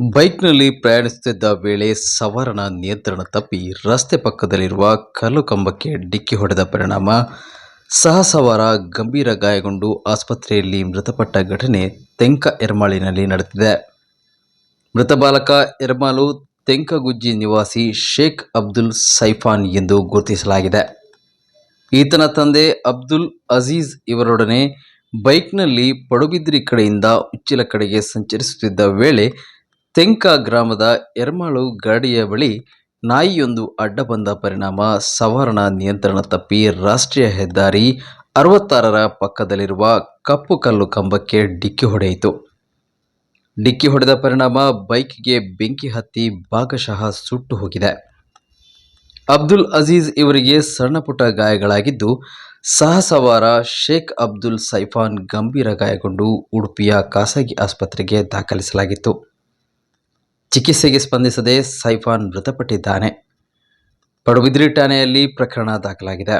ಬೈಕ್ನಲ್ಲಿ ಪ್ರಯಾಣಿಸುತ್ತಿದ್ದ ವೇಳೆ ಸವಾರನ ನಿಯಂತ್ರಣ ತಪ್ಪಿ ರಸ್ತೆ ಪಕ್ಕದಲ್ಲಿರುವ ಕಲ್ಲು ಕಂಬಕ್ಕೆ ಡಿಕ್ಕಿ ಹೊಡೆದ ಪರಿಣಾಮ. ಸಹಸವಾರ ಗಂಭೀರ ಗಾಯಗೊಂಡು ಆಸ್ಪತ್ರೆಯಲ್ಲಿ ಮೃತಪಟ್ಟ ಘಟನೆ ತೆಂಕ ಎರ್ಮಾಳಿನಲ್ಲಿ ನಡೆದಿದೆ. ಮೃತ ಬಾಲಕ ಎರ್ಮಾಲು ತೆಂಕಗುಜ್ಜಿ ನಿವಾಸಿ ಶೇಖ್ ಅಬ್ದುಲ್ ಸೈಫಾನ್ ಎಂದು ಗುರುತಿಸಲಾಗಿದೆ. ಈತನ ತಂದೆ ಅಬ್ದುಲ್ ಅಜೀಜ್ ಇವರೊಡನೆ ಬೈಕ್ನಲ್ಲಿ ಪಡುಬಿದ್ರಿ ಕಡೆಯಿಂದ ಉಚ್ಚಿಲ ಕಡೆಗೆ ಸಂಚರಿಸುತ್ತಿದ್ದ ವೇಳೆ ತೆಂಕ ಗ್ರಾಮದ ಎರ್ಮಾಳು ಗಾಡಿಯ ಬಳಿ ನಾಯಿಯೊಂದು ಅಡ್ಡ ಬಂದ ಪರಿಣಾಮ ಸವಾರನ ನಿಯಂತ್ರಣ ತಪ್ಪಿ ರಾಷ್ಟ್ರೀಯ ಹೆದ್ದಾರಿ ಅರವತ್ತಾರರ ಪಕ್ಕದಲ್ಲಿರುವ ಕಪ್ಪು ಕಲ್ಲು ಕಂಬಕ್ಕೆ ಡಿಕ್ಕಿ ಹೊಡೆಯಿತು. ಡಿಕ್ಕಿ ಹೊಡೆದ ಪರಿಣಾಮ ಬೈಕ್ಗೆ ಬೆಂಕಿ ಹತ್ತಿ ಭಾಗಶಃ ಸುಟ್ಟು ಹೋಗಿದೆ. ಅಬ್ದುಲ್ ಅಜೀಜ್ ಇವರಿಗೆ ಸಣ್ಣಪುಟ್ಟ ಗಾಯಗಳಾಗಿದ್ದು, ಸಹಸವಾರ ಶೇಖ್ ಅಬ್ದುಲ್ ಸೈಫಾನ್ ಗಂಭೀರ ಗಾಯಗೊಂಡು ಉಡುಪಿಯ ಖಾಸಗಿ ಆಸ್ಪತ್ರೆಗೆ ದಾಖಲಿಸಲಾಗಿತ್ತು. ಚಿಕಿತ್ಸೆಗೆ ಸ್ಪಂದಿಸದೆ ಸೈಫಾನ್ ಮೃತಪಟ್ಟಿದ್ದಾನೆ. ಪಡುಬಿದ್ರಿ ಠಾಣೆಯಲ್ಲಿ ಪ್ರಕರಣ ದಾಖಲಾಗಿದೆ.